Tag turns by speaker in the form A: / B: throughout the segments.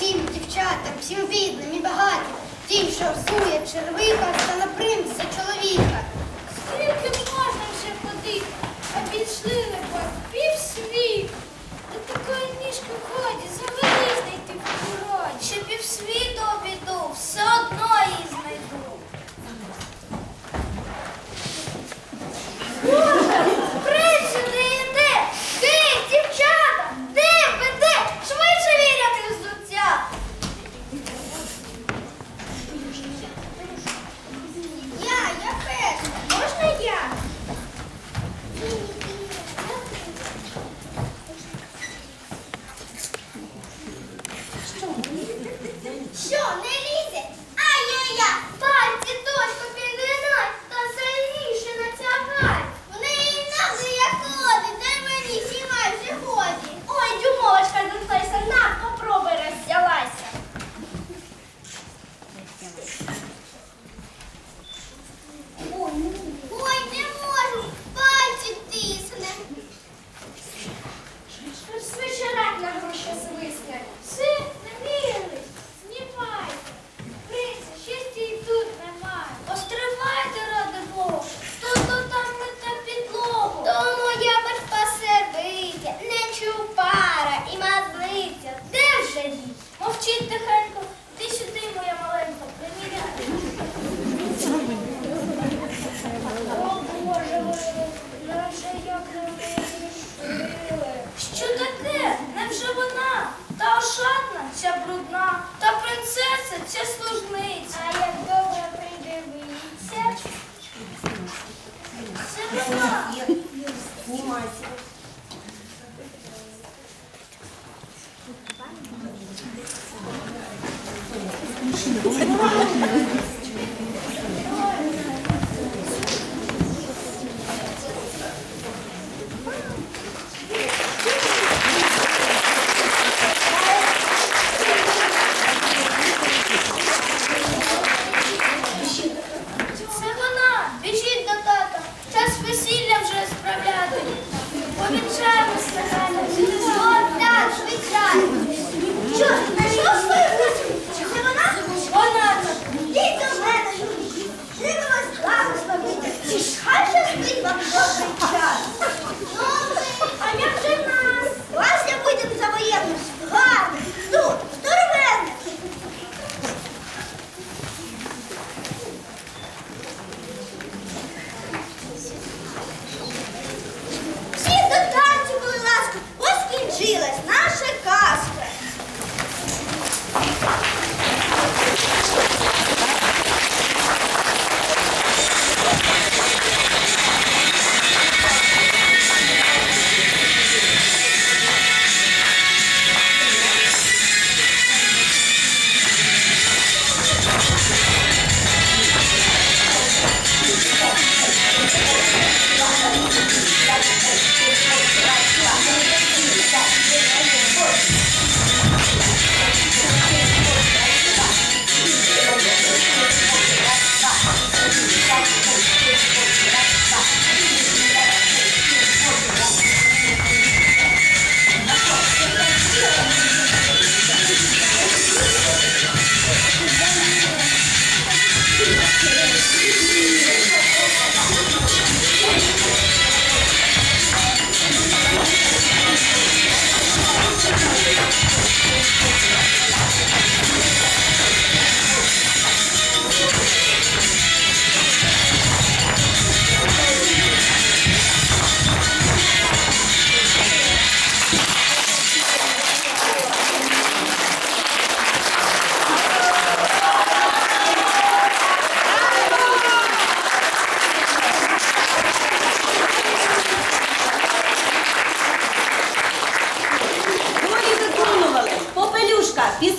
A: всім дівчатам, всім бідним і багатим, тим, що всує червика, стала примса чоловіка.
B: це служниця.
A: А як добре придивиться,
B: це вона.
C: Знімайся. Thank.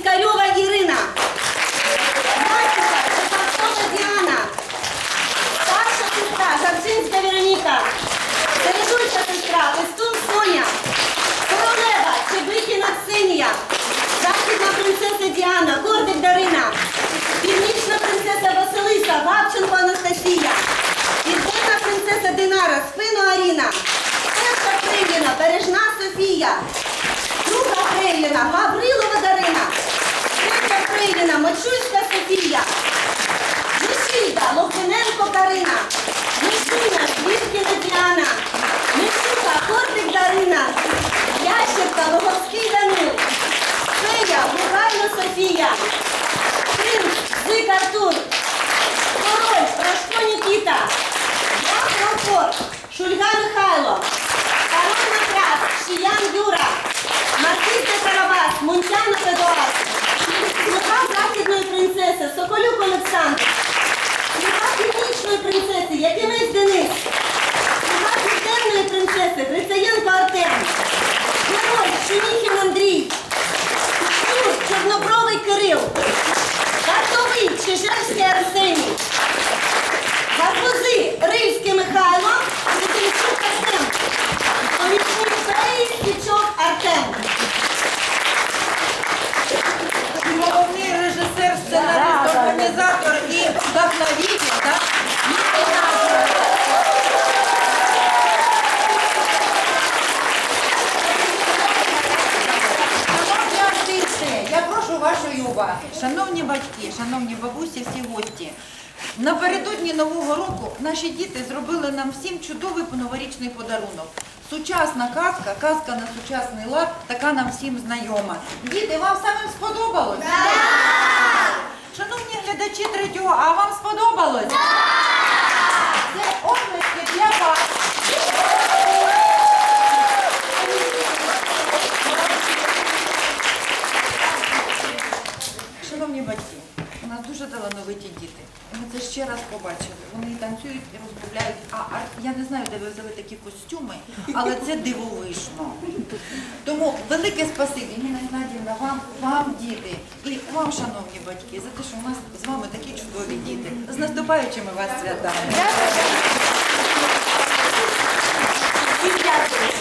C: Піскарьова Ірина, Софія, Мишильда, Логвиненко Карина, Мишуня, Свіркіна Діана, Мишука, Кортик Дарина, Ящерка, Логовський Данил, Фея, Бугайно Софія, Принц, Зик Артур, Соколюк Олександр, Слуга Північної принцеси, Якимець Денис, Слуга Південної принцеси, Грицаєнко Артем, Герой, Шеніхін Андрій, Чорнобровий Кирил, Картовий Чижевський Арсеній,
D: Шановні батьки, шановні бабусі, всі гості. Напередодні Нового року наші діти зробили нам всім чудовий новорічний подарунок. Сучасна казка, казка на сучасний лад, така нам всім знайома. Діти, вам самим сподобалось? Шановні глядачі третього, а вам сподобалось? Це обласки для вас. Шановні батьки, у нас дуже талановиті діти. Ми це ще раз побачили. Вони танцюють і розмовляють. А ар- я не знаю, де ви взяли такі костюми, але це дивовижно. Тому велике спасибі, Ніна Геннадіївна, вам, вам, діти, і вам, шановні батьки, за те, що у нас з вами такі чудові діти. З наступаючими вас святами.
C: Дякую.